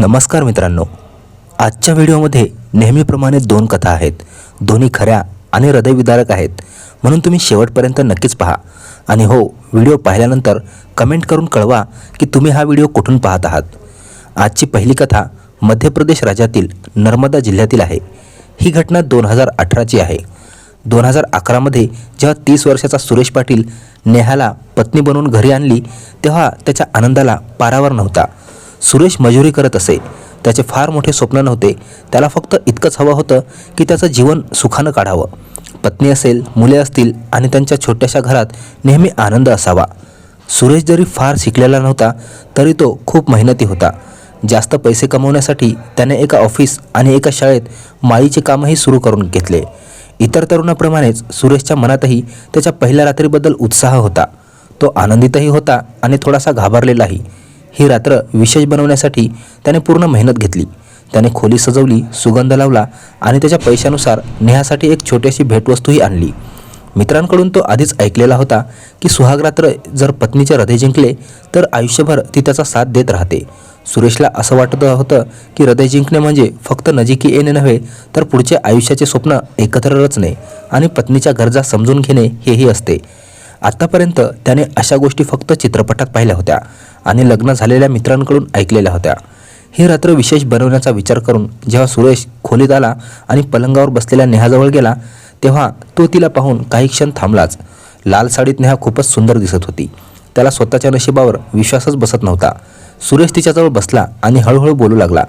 नमस्कार मित्रांनो. आजच्या व्हिडिओमध्ये नेहमीप्रमाणे दोन कथा आहेत. दोन्ही खऱ्या आणि हृदयविदारक आहेत. म्हणून तुम्ही शेवटपर्यंत नक्कीच पहा. आणि हो व्हिडिओ पाहिल्यानंतर कमेंट करून कळवा की तुम्ही हा व्हिडिओ कुठून पाहत आहात. आजची पहिली कथा मध्य प्रदेश राज्यातील नर्मदा जिल्ह्यातील आहे. ही घटना दोन हजार अठराची आहे. दोन हजार अकरामध्ये जेव्हा तीस वर्षाचा सुरेश पाटील नेहाला पत्नी बनवून घरी आणली तेव्हा त्याच्या आनंदाला पारावर नव्हता. सुरेश मजुरी करत असे. त्याचे फार मोठे स्वप्न नव्हते. त्याला फक्त इतकंच हवं होतं की त्याचं जीवन सुखानं काढावं. पत्नी असेल मुले असतील आणि त्यांच्या छोट्याशा घरात नेहमी आनंद असावा. सुरेश जरी फार शिकलेला नव्हता तरी तो खूप मेहनती होता. जास्त पैसे कमवण्यासाठी त्याने एका ऑफिस आणि एका शाळेत माळीचे कामही सुरू करून घेतले. इतर तरुणाप्रमाणेच सुरेशच्या मनातही त्याच्या पहिल्या रात्रीबद्दल उत्साह होता. तो आनंदितही होता आणि थोडासा घाबरलेलाही. ही रात्र विशेष बनवण्यासाठी त्याने पूर्ण मेहनत घेतली. त्याने खोली सजवली सुगंध लावला आणि त्याच्या पैशानुसार नेहासाठी एक छोटीशी भेटवस्तूही आणली. मित्रांकडून तो आधीच ऐकलेला होता की सुहागरात्र जर पत्नीचे हृदय जिंकले तर आयुष्यभर ती त्याचा साथ देत राहते. सुरेशला असं वाटत होतं की हृदय जिंकणे म्हणजे फक्त नजिकी येणे नव्हे तर पुढचे आयुष्याचे स्वप्न एकत्र रचणे आणि पत्नीच्या गरजा समजून घेणे हेही असते. आत्तापर्यंत त्याने अशा गोष्टी फक्त चित्रपटात पाहिल्या होत्या. आणि लग्न झालेल्या मित्रांकडून ऐकलेल्या होत्या. ही रात्र विशेष बनवण्याचा विचार करून जेव्हा सुरेश खोलीत आला आणि पलंगावर बसलेल्या नेहाजवळ गेला तेव्हा तो तिला पाहून काही क्षण थांबलाच. लाल साडीत नेहा खूपच सुंदर दिसत होती. त्याला स्वतःच्या नशिबावर विश्वासच बसत नव्हता. सुरेश तिच्याजवळ बसला आणि हळूहळू बोलू लागला.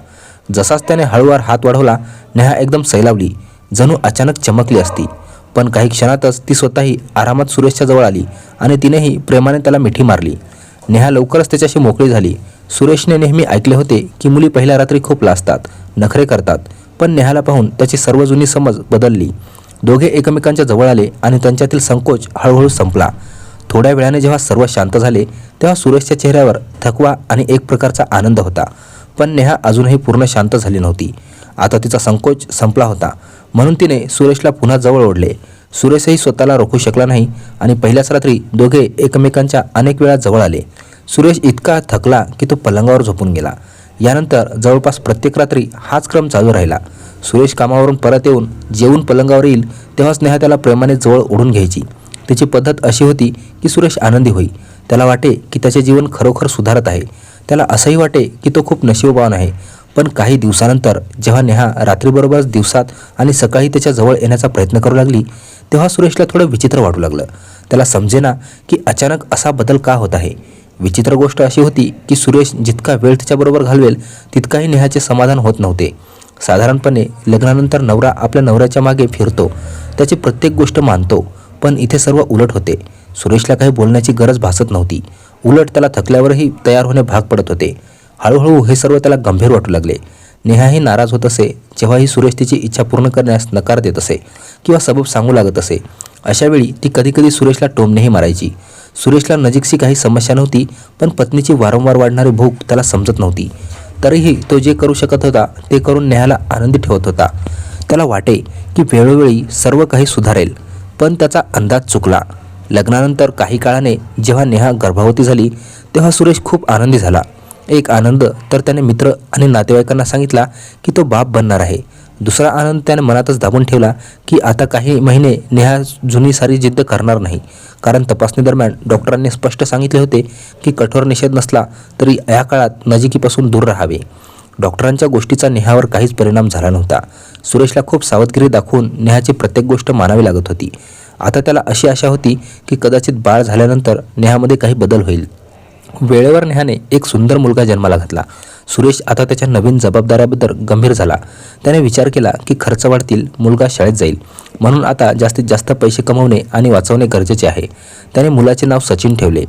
जसाच त्याने हळूवार हात वाढवला नेहा एकदम सैलावली जणू अचानक चमकली असती. पण काही क्षणातच ती स्वतःही आरामात सुरेशच्या जवळ आली आणि तिनेही प्रेमाने त्याला मिठी मारली. नेहा लवकरच त्याच्याशी मोकळी झाली. सुरेशने नेहमी ऐकले होते की मुली पहिल्या रात्री खूप लाजतात नखरे करतात पण नेहाला पाहून त्याची सर्व जुनी समज बदलली. दोघे एकमेकांच्या जवळ आले आणि त्यांच्यातील संकोच हळूहळू संपला. थोड्या वेळाने जेव्हा सर्व शांत झाले तेव्हा सुरेशच्या चेहऱ्यावर थकवा आणि एक प्रकारचा आनंद होता. पण नेहा अजूनही पूर्ण शांत झाली नव्हती. आता तिचा संकोच संपला होता. म्हणून तिने सुरेशला पुन्हा जवळ ओढले. सुरेशही स्वतःला रोखू शकला नाही आणि पहिल्याच रात्री दोघे एकमेकांच्या अनेक वेळा जवळ आले. सुरेश इतका थकला की तो पलंगावर झोपून गेला. यानंतर जवळपास प्रत्येक रात्री हाच क्रम चालू राहिला. सुरेश कामावरून परत येऊन जेवून पलंगावर येईल तेव्हाच नेहा त्याला प्रेमाने जवळ ओढून घ्यायची. त्याची पद्धत अशी होती की सुरेश आनंदी होई. त्याला वाटे की त्याचे जीवन खरोखर सुधारत आहे. त्याला असंही वाटे की तो खूप नशीबवान आहे. पण काही दिवसानंतर जेव्हा नेहा रात्रीबरोबरच दिवसात आणि सकाळी त्याच्याजवळ येण्याचा प्रयत्न करू लागली तेव्हा सुरेशला थोडं विचित्र वाटू लागलं. त्याला समजेना की अचानक असा बदल का होत आहे? विचित्र गोष्ट अशी होती की सुरेश जितका वेळ तिच्याबरोबर घालवेल तितकाही नेहाचे समाधान होत नव्हते. साधारणपणे लग्नानंतर नवरा आपल्या नवऱ्याच्या मागे फिरतो त्याची प्रत्येक गोष्ट मानतो पण इथे सर्व उलट होते. सुरेशला काही बोलण्याची गरज भासत नव्हती. उलट त्याला थकल्यावरही तयार होणे भाग पडत होते. हळूहळू हे सर्व त्याला गंभीर वाटू लागले. नेहाही नाराज होत असे जेव्हाही सुरेश तिची इच्छा पूर्ण करण्यास नकार देत असे किंवा सबब सांगू लागत असे. अशावेळी ती कधीकधी सुरेशला टोमणेही मारायची. सुरेशला नजीकशी काही समस्या नव्हती पण पत्नीची वारंवार वाढणारी भूक त्याला समजत नव्हती. तरीही तो जे करू शकत होता ते करून नेहाला आनंदी ठेवत होता. त्याला वाटे की वेळोवेळी सर्व काही सुधारेल पण त्याचा अंदाज चुकला. लग्नानंतर काही काळाने जेव्हा नेहा गर्भवती झाली तेव्हा सुरेश खूप आनंदी झाला. एक आनंद. तर त्याने मित्र आणि नातेवाईकांना सांगितला की तो बाप बनणार आहे. दुसरा आनंद त्याने मनातच दाबून ठेवला की आता काही महिने नेहा जुनी सारी जिद्द करणार नाही. कारण तपासणीदरम्यान डॉक्टरांनी स्पष्ट सांगितले होते की कठोर निषेध नसला तरी या काळात नजिकीपासून दूर राहावे. डॉक्टरांच्या गोष्टीचा नेहावर काहीच परिणाम झाला नव्हता. सुरेशला खूप सावधगिरी दाखवून नेहाची प्रत्येक गोष्ट मानावी लागत होती. आता त्याला अशी आशा होती की कदाचित बाळ झाल्यानंतर नेहामध्ये काही बदल होईल. वेळेवर नेहाने एक सुंदर मुलगा जन्माला घातला. सुरेश आता त्याच्या नवीन जबाबदाऱ्याबद्दल गंभीर झाला. त्याने विचार केला की खर्च वाढतील मुलगा शाळेत जाईल. म्हणून आता जास्तीत जास्त पैसे कमवणे आणि वाचवणे गरजेचे आहे. त्याने मुलाचे नाव सचिन ठेवले.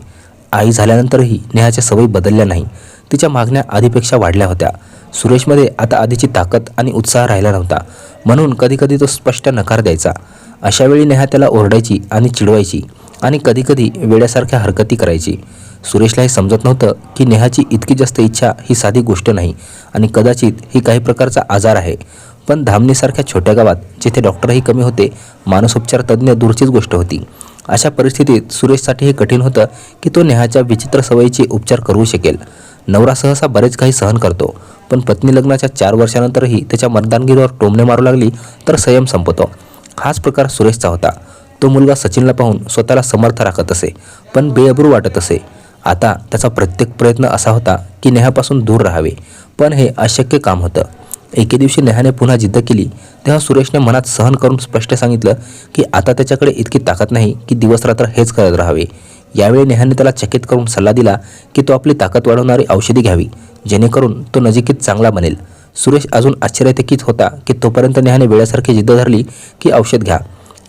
आई झाल्यानंतरही नेहाच्या सवयी बदलल्या नाही. तिच्या मागण्या आधीपेक्षा वाढल्या होत्या. सुरेशमध्ये आता आधीची ताकद आणि उत्साह राहिला नव्हता. म्हणून कधीकधी तो स्पष्ट नकार द्यायचा. अशावेळी नेहा त्याला ओरडायची आणि चिडवायची. आणि कधीकधी वेड्यासारख्या हरकती करायची. सुरेशला हे समजत नव्हतं की नेहाची इतकी जास्त इच्छा ही साधी गोष्ट नाही आणि कदाचित ही काही प्रकारचा आजार आहे. पण धामणीसारख्या छोट्या गावात जिथे डॉक्टरही कमी होते मानसोपचार तज्ज्ञ दूरचीच गोष्ट होती. अशा परिस्थितीत सुरेशसाठी हे कठीण होतं की तो नेहाच्या विचित्र सवयीचे उपचार करू शकेल. नवरा सहसा बरेच काही सहन करतो पण पत्नी लग्नाच्या चार वर्षानंतरही त्याच्या मतदानगिरीवर टोमणे मारू लागली तर संयम संपतो. हाच प्रकार सुरेशचा होता. तो मुलगा सचिनला पाहून स्वतःला समर्थ राखत असे पण बेअब्रू वाटत असे. आता त्याचा प्रत्येक प्रयत्न असा होता की नेहापासून दूर राहावे पण हे अशक्य काम होतं. एके दिवशी नेहाने पुन्हा जिद्द केली तेव्हा सुरेशने मनात सहन करून स्पष्ट सांगितलं की आता त्याच्याकडे इतकी ताकद नाही की दिवसरात्र हेच करत राहावे. यावेळी नेहाने त्याला चकित करून सल्ला दिला की तो आपली ताकद वाढवणारी औषधी घ्यावी जेणेकरून तो नजिकीत चांगला बनेल. सुरेश अजून आश्चर्यचकित होता की तोपर्यंत नेहाने वेळेसारखी जिद्द धरली की औषध घ्या.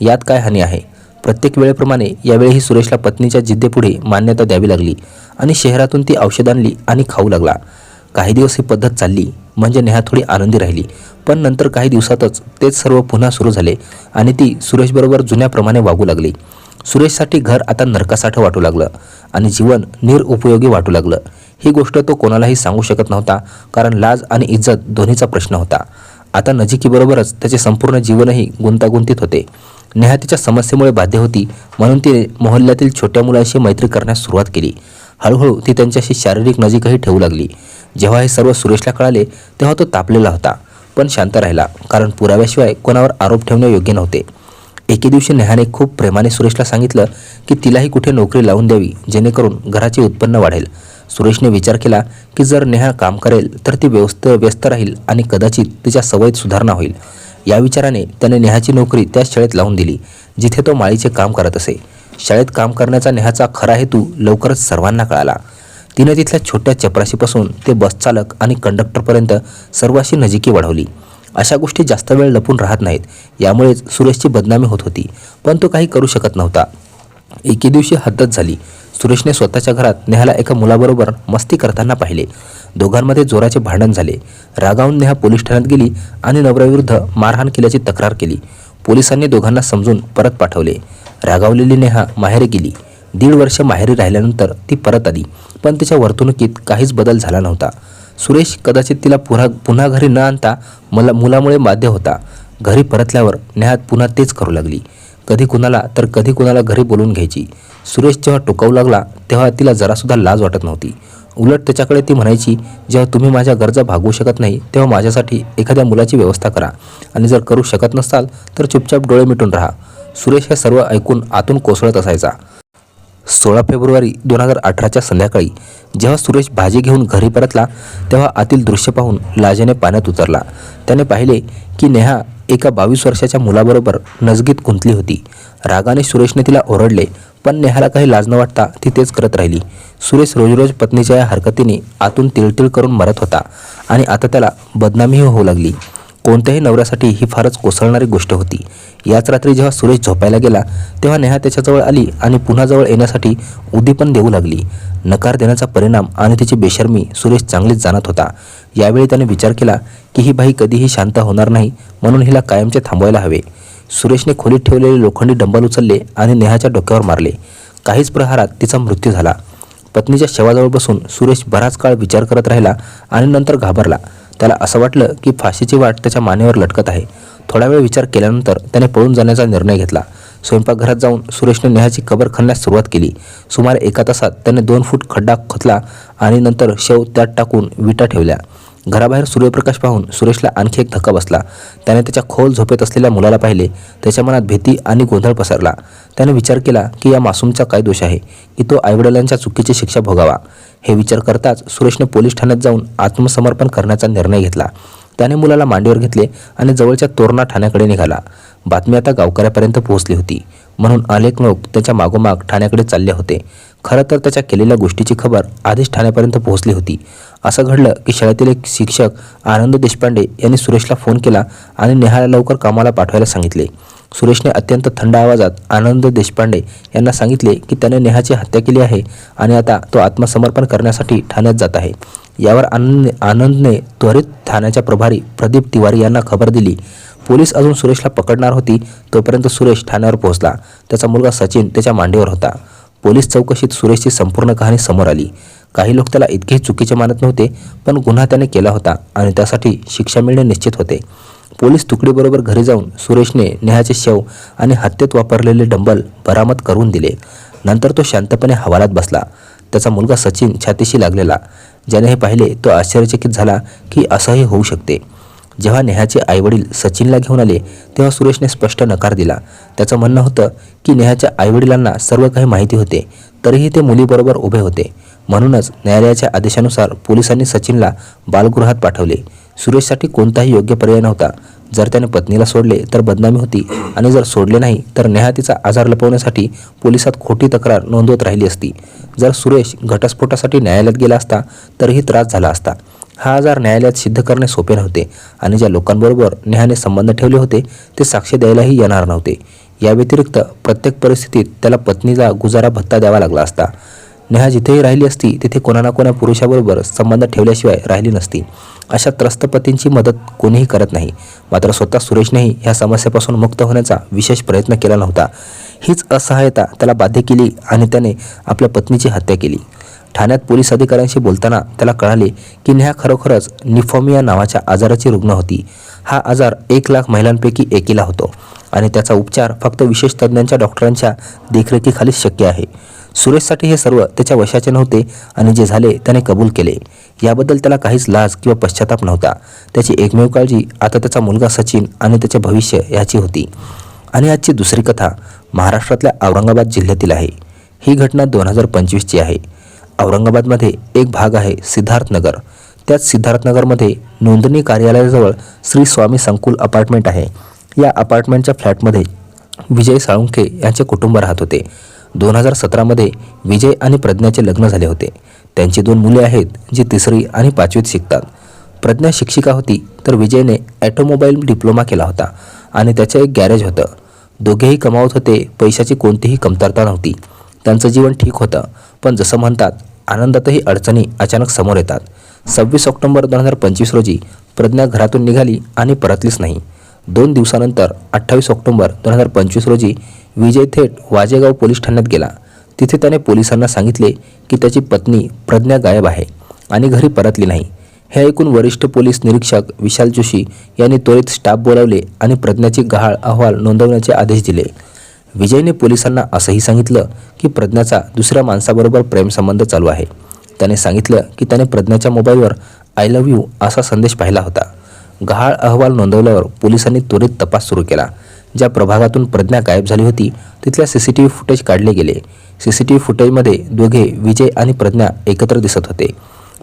यात काय हानी आहे? प्रत्येक वेळेप्रमाणे यावेळीही सुरेशला पत्नीच्या जिद्देपुढे मान्यता द्यावी लागली आणि शहरातून ती औषध आणली आणि खाऊ लागला. काही दिवस ही पद्धत चालली म्हणजे नेहा थोडी आनंदी राहिली. पण नंतर काही दिवसातच तेच सर्व पुन्हा सुरू झाले आणि ती सुरेशबरोबर जुन्याप्रमाणे वागू लागली. सुरेशसाठी घर आता नरकासाठं वाटू लागलं आणि जीवन निरुपयोगी वाटू लागलं. ही गोष्ट तो कोणालाही सांगू शकत नव्हता कारण लाज आणि इज्जत दोन्हीचा प्रश्न होता. आता नजिकीबरोबरच त्याचे संपूर्ण जीवनही गुंतागुंतीत होते. नेहा तिच्या समस्येमुळे बाध्य होती म्हणून तिने मोहल्ल्यातील छोट्या मुलांशी मैत्री करण्यास सुरुवात केली. हळूहळू ती त्यांच्याशी शारीरिक नजीकही ठेवू लागली. जेव्हा हे सर्व सुरेशला कळाले तेव्हा तो तापलेला होता पण शांत राहिला कारण पुराव्याशिवाय कोणावर आरोप ठेवणे योग्य नव्हते. एके दिवशी नेहाने खूप प्रेमाने सुरेशला सांगितलं की तिलाही कुठे नोकरी लावून द्यावी जेणेकरून घराचे उत्पन्न वाढेल. सुरेशने विचार केला की जर नेहा काम करेल तर ती व्यस्त व्यस्त राहील आणि कदाचित तिच्या सवयीत सुधारणा होईल. या विचाराने त्याने नेहाची नोकरी त्याच शाळेत लावून दिली जिथे तो माळीचे काम करत असे. शाळेत काम करण्याचा नेहाचा खरा हेतू लवकरच सर्वांना कळाला. तिने तिथल्या छोट्या चपराशीपासून ते बसचालक आणि कंडक्टरपर्यंत सर्वाशी नजिकी वाढवली. अशा गोष्टी जास्त वेळ लपून राहत नाहीत यामुळेच सुरेशची बदनामी होत होती पण तो काही करू शकत नव्हता. एके दिवशी हद्दत झाली. सुरेशने स्वतःच्या घरात नेहाला एका मुलाबरोबर मस्ती करताना पाहिले. दोघांमध्ये जोराचे भांडण झाले. रागावून नेहा पोलीस ठाण्यात गेली आणि नवऱ्याविरुद्ध मारहाण केल्याची तक्रार केली. पोलिसांनी दोघांना समजून परत पाठवले. रागावलेली नेहा माहेरी गेली. दीड वर्ष माहेरी राहिल्यानंतर ती परत आली पण तिच्या वर्तणुकीत काहीच बदल झाला नव्हता. सुरेश कदाचित तिला पुन्हा पुन्हा घरी न आणता मला मुलामुळे बाध्य होता. घरी परतल्यावर नेहात पुन्हा तेच करू लागली. कधी कुणाला तर कधी कुणाला घरी बोलून घ्यायची. सुरेश जेव्हा टोकावू लागला तेव्हा तिला जरासुद्धा लाज वाटत नव्हती. उलट त्याच्याकडे ती म्हणायची जेव्हा तुम्ही माझ्या गरजा भागवू शकत नाही तेव्हा माझ्यासाठी एखाद्या मुलाची व्यवस्था करा. आणि जर करू शकत नसाल तर चुपचाप डोळे मिटून राहा. सुरेश हे सर्व ऐकून आतून कोसळत असायचा. सोळा फेब्रुवारी दोन हजार अठराच्या संध्याकाळी जेव्हा सुरेश भाजी घेऊन घरी परतला तेव्हा आतील दृश्य पाहून लाजेने पाण्यात उतरला. त्याने पाहिले की नेहा एका बावीस वर्षाच्या मुलाबरोबर नजगीत गुंतली होती. रागाने सुरेशने तिला ओरडले पण नेहाला काही लाज न वाटता ती तेच करत राहिली. सुरेश रोज रोज पत्नीच्या या हरकतीने आतून तिळतिळ करून मरत होता आणि आता त्याला बदनामीही होऊ लागली. कोणत्याही नवऱ्यासाठी ही फारच कोसळणारी गोष्ट होती. याच रात्री जेव्हा सुरेश झोपायला गेला तेव्हा नेहा त्याच्याजवळ आली आणि पुन्हा जवळ येण्यासाठी उद्दीपन देऊ लागली. नकार देण्याचा परिणाम आणि तिची बेशर्मी सुरेश चांगलीच जाणत होता. यावेळी त्याने विचार केला की ही बाई कधीही शांत होणार नाही म्हणून हिला कायमचे थांबवायला हवे. सुरेशने खोलीत ठेवलेले लोखंडी डंबल उचलले आणि नेहाच्या डोक्यावर मारले. काहीच प्रहारात तिचा मृत्यू झाला. पत्नीच्या शवाजवळ बसून सुरेश बराच काळ विचार करत राहिला आणि नंतर घाबरला. त्याला असं वाटलं की फाशीची वाट त्याच्या मानेवर लटकत आहे. थोडा वेळ विचार केल्यानंतर त्याने पळून जाण्याचा निर्णय घेतला. स्वयंपाकघरात जाऊन सुरेशने नेहाची कबर खणण्यास सुरुवात केली. सुमारे एका तासात त्याने दोन फूट खड्डा खोदला आणि नंतर शव त्यात टाकून विटा ठेवल्या. घराबाहेर सूर्यप्रकाश पाहून सुरेशला आणखी एक धक्का बसला. त्याने त्याच्या खोल झोपेत असलेल्या मुलाला पाहिले. त्याच्या मनात भीती आणि गोंधळ पसरला. त्याने विचार केला की या मासूमचा काय दोष आहे की तो आईवडिलांच्या चुकीची शिक्षा भोगावा. हे विचार करताच सुरेशने पोलीस ठाण्यात जाऊन आत्मसमर्पण करण्याचा निर्णय घेतला. त्याने मुलाला मांडीवर घेतले आणि जवळच्या तोरणा ठाण्याकडे निघाला. बातमी आता गावकऱ्यापर्यंत पोहोचली होती. म्हणून अनेक लोक त्याच्या मागोमाग ठाण्याकडे चालले होते. खरं तर त्याच्या केलेल्या गोष्टीची खबर आधीच ठाण्यापर्यंत पोहोचली होती. असं घडलं की शाळेतील एक शिक्षक आनंद देशपांडे यांनी सुरेशला फोन केला आणि नेहाला लवकर कामाला पाठवायला सांगितले. सुरेशने अत्यंत थंड आवाजात आनंद देशपांडे यांना सांगितले की त्याने नेहाची हत्या केली आहे आणि आता तो आत्मसमर्पण करण्यासाठी ठाण्यात जात आहे. यावर आनंद आनंदने त्वरित ठाण्याच्या प्रभारी प्रदीप तिवारी यांना खबर दिली. पोलीस अजून सुरेशला पकडणार होती तोपर्यंत सुरेश ठाण्यावर पोहोचला. त्याचा मुलगा सचिन त्याच्या मांडीवर होता. पोलीस चौकशीत सुरेशची संपूर्ण कहाणी समोर आली. काही लोक त्याला इतकेही चुकीचे मानत नव्हते पण गुन्हा त्याने केला होता आणि त्यासाठी शिक्षा मिळणे निश्चित होते. पोलीस तुकडीबरोबर घरी जाऊन सुरेशने नेहाचे शव आणि हत्येत वापरलेले डंबल बरामद करून दिले. नंतर तो शांतपणे हवालात बसला. त्याचा मुलगा सचिन छातीशी लागलेला. ज्याने हे पाहिले तो आश्चर्यचकित झाला की असंही होऊ शकते. जेव्हा नेहाचे आईवडील सचिनला घेऊन आले तेव्हा सुरेशने स्पष्ट नकार दिला. त्याचं म्हणणं होतं की नेहाच्या आईवडिलांना सर्व काही माहिती होते तरीही ते मुलीबरोबर उभे होते. म्हणूनच न्यायालयाच्या आदेशानुसार पोलिसांनी सचिनला बालगृहात पाठवले. सुरेशसाठी कोणताही योग्य पर्याय नव्हता. जर त्याने पत्नीला सोडले तर बदनामी होती आणि जर सोडले नाही तर नेहा तिचा आजार लपवण्यासाठी पोलिसात खोटी तक्रार नोंदवत राहिली असती. जर सुरेश घटस्फोटासाठी न्यायालयात गेला असता तरीही त्रास झाला असता. हा आजार न्यायालयात सिद्ध करणे सोपे नव्हते आणि ज्या लोकांबरोबर नेहाने संबंध ठेवले होते ते साक्ष द्यायलाही येणार नव्हते. या व्यतिरिक्त प्रत्येक परिस्थितीत त्याला पत्नीचा गुजारा भत्ता द्यावा लागला असता. नेहा जिथेही राहिली असती तिथे कोणा ना कोणा पुरुषाबरोबर संबंध ठेवल्याशिवाय राहिली नसती. अशा त्रस्त पतींची मदत कोणीही करत नाही. मात्र स्वतः सुरेशनेही ह्या समस्येपासून मुक्त होण्याचा विशेष प्रयत्न केला नव्हता. हीच असहायता त्याला बाध्य केली आणि त्याने आपल्या पत्नीची हत्या केली. ठाण्यात पोलीस अधिकाऱ्यांशी बोलताना त्याला कळाले की नेहा खरोखरच निफोमिया नावाच्या आजाराची रुग्ण होती. हा आजार एक लाख महिलांपैकी एकीला होतो आणि त्याचा उपचार फक्त विशेष तज्ज्ञांच्या डॉक्टरांच्या देखरेखीखालीच शक्य आहे. सुरेशसाठी हे सर्व त्याच्या वशाचे नव्हते आणि जे झाले त्याने कबूल केले. याबद्दल त्याला काहीच लाज किंवा पश्चाताप नव्हता. त्याची एकमेव काळजी आता त्याचा मुलगा सचिन आणि त्याचे भविष्य याची होती. आणि आजची दुसरी कथा महाराष्ट्रातल्या औरंगाबाद जिल्ह्यातील आहे. ही घटना दोन हजार पंचवीसची आहे. औरंगाबादमध्ये एक भाग आहे सिद्धार्थनगर त्यात सिद्धार्थनगरमध्ये नोंदणी कार्यालयाजवळ श्री स्वामी संकुल अपार्टमेंट आहे. या अपार्टमेंटच्या फ्लॅटमध्ये विजय साळुंखे यांचे कुटुंब राहत होते. दोन हजार सतरामध्ये विजय आणि प्रज्ञाचे लग्न झाले होते. त्यांची दोन मुले आहेत जी तिसरी आणि पाचवीत शिकतात. प्रज्ञा शिक्षिका होती तर विजयने ॲटोमोबाईल डिप्लोमा केला होता आणि त्याचं एक गॅरेज होतं. दोघेही कमावत होते पैशाची कोणतीही कमतरता नव्हती. त्यांचं जीवन ठीक होतं. पण जसं म्हणतात आनंदातही अडचणी अचानक समोर येतात. सव्वीस ऑक्टोबर दोन हजार पंचवीस रोजी प्रज्ञा घरातून निघाली आणि परतलीच नाही. दोन दिवसानंतर अठ्ठावीस ऑक्टोबर दोन हजार पंचवीस रोजी विजय थेट वाजेगाव पोलीस ठाण्यात गेला. तिथे त्याने पोलिसांना सांगितले की त्याची पत्नी प्रज्ञा गायब आहे आणि घरी परतली नाही. हे ऐकून वरिष्ठ पोलीस निरीक्षक विशाल जोशी यांनी त्वरित स्टाफ बोलावले आणि प्रज्ञाची गहाळ अहवाल नोंदवण्याचे आदेश दिले. विजयने पोलिसांना असंही सांगितलं की प्रज्ञाचा दुसऱ्या माणसाबरोबर प्रेमसंबंध चालू आहे. त्याने सांगितलं की त्याने प्रज्ञाच्या मोबाईलवर आय लव्ह यू असा संदेश पाहिला होता. गहाळ अहवाल नोंदवल्यावर पोलिसांनी त्वरित तपास सुरू केला. ज्या प्रभागातून प्रज्ञा गायब झाली होती तिथल्या C C T V footage काढले गेले. सी सी टी व्ही फुटेजमध्ये दोघे विजय आणि प्रज्ञा एकत्र दिसत होते.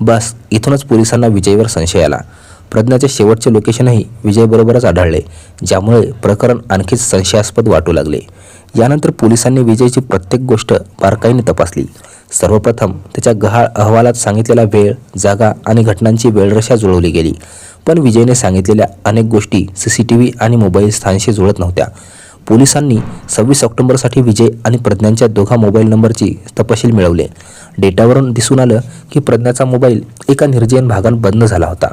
बस इथूनच पोलिसांना विजयवर संशय आला. प्रज्ञाचे शेवटचे लोकेशनही विजयबरोबरच आढळले ज्यामुळे प्रकरण आणखीच संशयास्पद वाटू लागले. यानंतर पोलिसांनी विजयची प्रत्येक गोष्ट बारकाईने तपासली. सर्वप्रथम त्याच्या गहाळ अहवालात सांगितलेला वेळ जागा आणि घटनांची वेळरशा जुळवली गेली. पण विजयने सांगितलेल्या अनेक गोष्टी सी सी टी व्ही आणि मोबाईल स्थानशी जुळत नव्हत्या. पोलिसांनी सव्वीस ऑक्टोबरसाठी विजय आणि प्रज्ञांच्या दोघा मोबाईल नंबरची तपशील मिळवले. डेटावरून दिसून आलं की प्रज्ञाचा मोबाईल एका निर्जन भागात बंद झाला होता.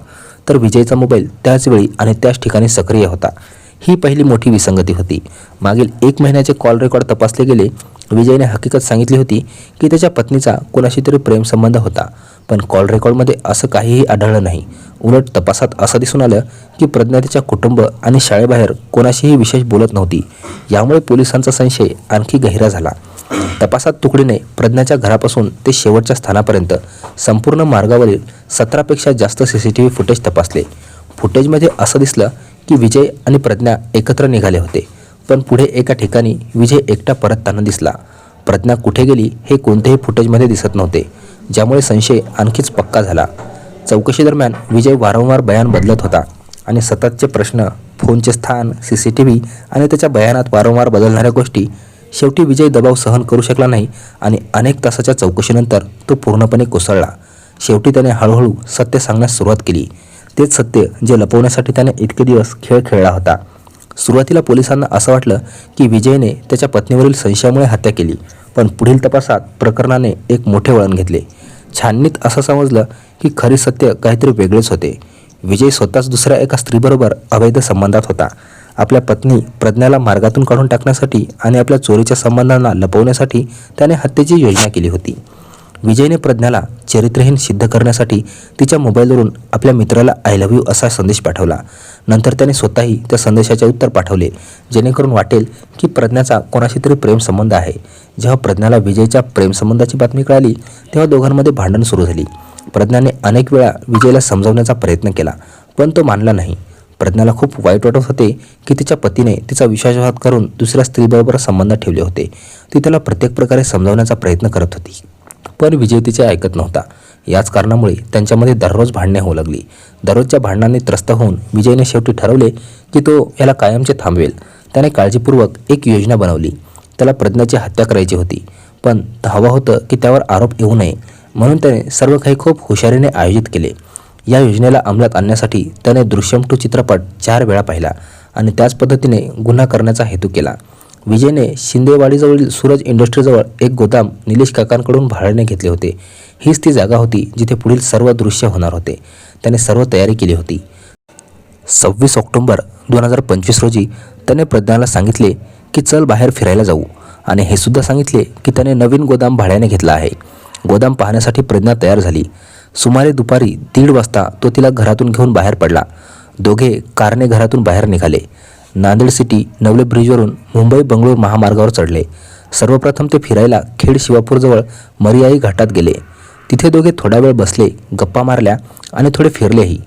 तर विजयचा मोबाईल त्याचवेळी आणि त्याच ठिकाणी सक्रिय होता. ही पहिली मोठी विसंगती होती. मागील एक महिन्याचे कॉल रेकॉर्ड तपासले गेले विजयने हकीकत सांगितली होती की त्याच्या पत्नीचा कोणाशी तरी प्रेमसंबंध होता. पण कॉल रेकॉर्डमध्ये असं काहीही आढळलं नाही. उलट तपासात असं दिसून आलं की प्रज्ञा तिच्या कुटुंब आणि शाळेबाहेर कोणाशीही विशेष बोलत नव्हती. यामुळे पोलिसांचा संशय आणखी गहिरा झाला. तपासात तुकडीने प्रज्ञाच्या घरापासून ते शेवटच्या स्थानापर्यंत संपूर्ण मार्गावरील सतरापेक्षा जास्त C C T V footage तपासले. फुटेजमध्ये असं दिसलं की विजय आणि प्रज्ञा एकत्र निघाले होते. पण पुढे एका ठिकाणी विजय एकटा परतताना दिसला. प्रज्ञा कुठे गेली हे कोणत्याही फुटेजमध्ये दिसत नव्हते. ज्यामुळे संशय आणखीच पक्का झाला. चौकशीदरम्यान विजय वारंवार बयान बदलत होता आणि सततचे प्रश्न फोनचे स्थान सी सी टी व्ही आणि त्याच्या बयानात वारंवार बदलणाऱ्या गोष्टी शेवटी विजय दबाव सहन करू शकला नाही आणि अनेक तासाच्या चौकशीनंतर तो पूर्णपणे कोसळला. शेवटी त्याने हळूहळू सत्य सांगण्यास सुरुवात केली. तेच सत्य जे लपवण्यासाठी त्याने इतके दिवस खेळ खेळला होता. सुरुवातीला पोलिसांना असं वाटलं की विजयने त्याच्या पत्नीवरील संशयामुळे हत्या केली पण पुढील तपासात प्रकरणाने एक मोठे वळण घेतले. छाननीत असं समजलं की खरी सत्य काहीतरी वेगळेच होते. विजय स्वतःच दुसऱ्या एका स्त्रीबरोबर अवैध संबंधात होता. आपल्या पत्नी प्रज्ञाला मार्गातून काढून टाकण्यासाठी आणि आपल्या चोरीच्या संबंधांना लपवण्यासाठी त्याने हत्येची योजना केली होती. विजयने प्रज्ञाला चरित्रहीन सिद्ध करण्यासाठी तिच्या मोबाईलवरून आपल्या मित्राला आय लव्ह यू असा संदेश पाठवला. नंतर त्याने स्वतःही त्या संदेशाचे उत्तर पाठवले जेणेकरून वाटेल की प्रज्ञाचा कोणाशी तरी प्रेमसंबंध आहे. जेव्हा प्रज्ञाला विजयच्या प्रेमसंबंधाची बातमी कळाली तेव्हा दोघांमध्ये भांडण सुरू झाली. प्रज्ञाने अनेक वेळा विजयला समजावण्याचा प्रयत्न केला पण तो मानला नाही. प्रज्ञाला खूप वाईट वाटत होते की तिच्या पतीने तिचा विश्वासघात करून दुसऱ्या स्त्रीबरोबर संबंध ठेवले होते. ती त्याला प्रत्येक प्रकारे समजावण्याचा प्रयत्न करत होती. पण विजय तिचे ऐकत नव्हता. याच कारणामुळे त्यांच्यामध्ये दररोज भांडणे होऊ लागली. दररोजच्या भांडणाने त्रस्त होऊन विजयने शेवटी ठरवले की तो याला कायमचे थांबवेल. त्याने काळजीपूर्वक एक योजना बनवली. त्याला प्रज्ञाची हत्या करायची होती. पण हवं होतं की त्यावर आरोप येऊ नये म्हणून त्याने सर्व काही खूप हुशारीने आयोजित केले. या योजनेला अंमलात आणण्यासाठी त्याने दृश्यम टू चित्रपट चार वेळा पाहिला आणि त्याच पद्धतीने गुन्हा करण्याचा हेतू केला. विजयने शिंदेवाडीजवळील सूरज इंडस्ट्रीजवळ एक गोदाम निलेश काकांकडून भाड्याने घेतले होते. हीच ती जागा होती जिथे पुढील सर्व दृश्य होणार होते. त्याने सर्व तयारी केली होती. सव्वीस ऑक्टोंबर दोन हजार पंचवीस रोजी त्याने प्रज्ञाला सांगितले की चल बाहेर फिरायला जाऊ आणि हे सुद्धा सांगितले की त्याने नवीन गोदाम भाड्याने घेतला आहे. गोदाम पाहण्यासाठी प्रज्ञा तयार झाली. सुमारे दुपारी दीड वाजता तो तिला घरातून घेऊन बाहेर पडला. दोघे कारने घरातून बाहेर निघाले. नांदेड सिटी नवले ब्रिजवरून मुंबई बंगळूर महामार्गावर चढले. सर्वप्रथम ते फिरायला खेड शिवापूरजवळ मरियाई घाटात गेले. तिथे दोघे थोडा वेळ बसले गप्पा मारल्या आणि थोडे फिरलेही.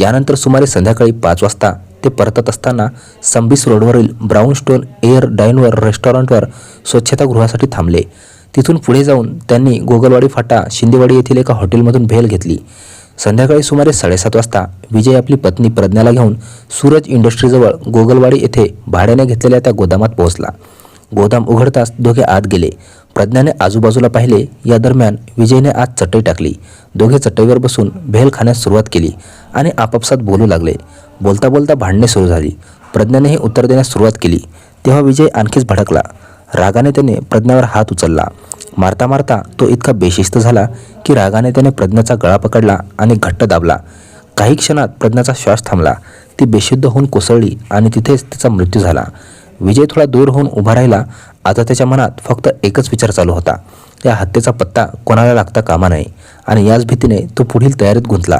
यानंतर सुमारे संध्याकाळी पाच वाजता ते परतत असताना संबिस रोडवरील ब्राऊन स्टोन एअर डाईनवर रेस्टॉरंटवर स्वच्छतागृहासाठी थांबले. तिथून पुढे जाऊन त्यांनी गोगलवाडी फाटा शिंदेवाडी येथील एका हॉटेलमधून भेल घेतली. संध्याकाळी सुमारे साडेसात वाजता विजय आपली पत्नी प्रज्ञाला घेऊन सूरज इंडस्ट्रीजवळ गोगलवाडी येथे भाड्याने घेतलेल्या त्या गोदामात पोहोचला. गोदाम उघडताच दोघे आत गेले. प्रज्ञाने आजूबाजूला पाहिले या दरम्यान विजयने आत चटई टाकली. दोघे चटईवर बसून भेल खाण्यास सुरुवात केली आणि आपापसात बोलू लागले. बोलता बोलता भांडणे सुरू झाली. प्रज्ञानेही उत्तर देण्यास सुरुवात केली. तेव्हा विजय आणखीच भडकला. रागाने त्याने प्रज्ञावर हात उचलला. मारता मारता तो इतका बेशिस्त झाला की रागाने त्याने प्रज्ञाचा गळा पकडला आणि घट्ट दाबला. काही क्षणात प्रज्ञाचा श्वास थांबला. ती बेशुद्ध होऊन कोसळली आणि तिथेच तिचा मृत्यू झाला. विजय थोडा दूर होऊन उभा राहिला. आता त्याच्या मनात फक्त एकच विचार चालू होता. या हत्येचा पत्ता कोणाला लागता कामा नये आणि याच भीतीने तो पुढील तयारीत गुंतला.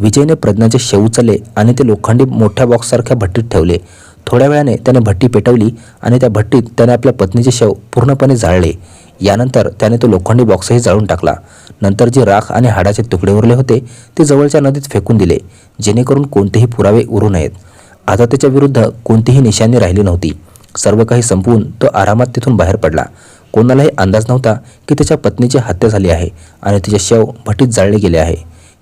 विजयने प्रज्ञाचे शेव उचलले आणि ते लोखंडी मोठ्या बॉक्ससारख्या भट्टीत ठेवले. थोड्या वेळाने त्याने भट्टी पेटवली आणि त्या भट्टीत त्याने आपल्या पत्नीचे शव पूर्णपणे जाळले. यानंतर त्याने तो लोखंडी बॉक्सही जाळून टाकला. नंतर जे राख आणि हाडाचे तुकडे उरले होते ते जवळच्या नदीत फेकून दिले जेणेकरून कोणतेही पुरावे उरू नयेत. आता त्याच्या विरुद्ध कोणतीही निशाणी राहिली नव्हती. सर्व काही संपवून तो आरामात तिथून बाहेर पडला. कोणालाही अंदाज नव्हता की त्याच्या पत्नीची हत्या झाली आहे आणि तिचे शव भट्टीत जाळले गेले आहे.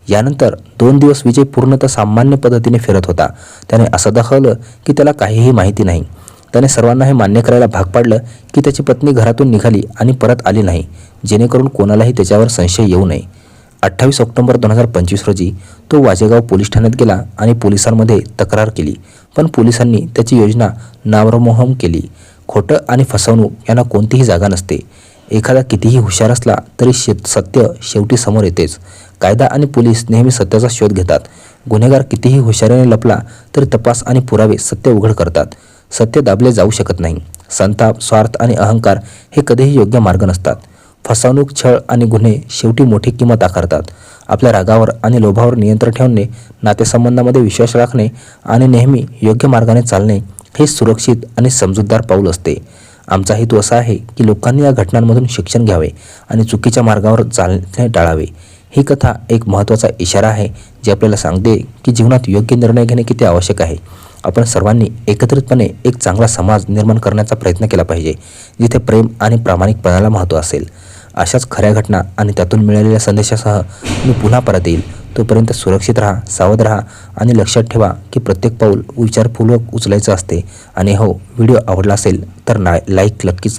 यानंतर दोन दिवस विजय पूर्णतः सामान्य पद्धतीने फिरत होता. त्याने असं दाखवलं की त्याला काहीही माहिती नाही. त्याने सर्वांना हे मान्य करायला भाग पाडलं की त्याची पत्नी घरातून निघाली आणि परत आली नाही जेणेकरून कोणालाही त्याच्यावर संशय येऊ नये. अठ्ठावीस ऑक्टोबर दोन हजार पंचवीस रोजी तो वाजेगाव पोलीस ठाण्यात गेला आणि पोलिसांमध्ये तक्रार केली. पण पोलिसांनी त्याची योजना नावरमोहम केली. खोटं आणि फसवणूक यांना कोणतीही जागा नसते. एखादा कितीही हुशार असला तरी शे सत्य शेवटी समोर येतेच. कायदा आणि पोलीस नेहमी सत्याचा शोध घेतात. गुन्हेगार कितीही हुशारीने लपला तरी तपास आणि पुरावे सत्य उघड करतात. सत्य दाबले जाऊ शकत नाही. संताप स्वार्थ आणि अहंकार हे कधीही योग्य मार्ग नसतात. फसवणूक छळ आणि गुन्हे शेवटी मोठी किंमत आकारतात. आपल्या रागावर आणि लोभावर नियंत्रण ठेवणे नातेसंबंधामध्ये विश्वास राखणे आणि नेहमी योग्य मार्गाने चालणे हे सुरक्षित आणि समजूतदार पाऊल असते. आमचा हेतू असा आहे की लोकांनी या घटनांमधून शिक्षण घ्यावे आणि चुकीच्या मार्गावर चालणे टाळावे. ही कथा एक महत्त्वाचा इशारा आहे जी आपल्याला सांगते की जीवनात योग्य निर्णय घेणे किती आवश्यक आहे. आपण सर्वांनी एकत्रितपणे एक चांगला समाज निर्माण करण्याचा प्रयत्न केला पाहिजे जिथे प्रेम आणि प्रामाणिकपणाला महत्त्व असेल. अशाच खऱ्या घटना आणि त्यातून मिळालेल्या संदेशासह मी पुन्हा परत येईल. तोपर्यंत सुरक्षित राहा सावध राहा आणि लक्षात ठेवा की प्रत्येक पाऊल विचारपूर्वक उचलायचं असते. आणि हो व्हिडिओ आवडला असेल तर ना लाईक नक्कीच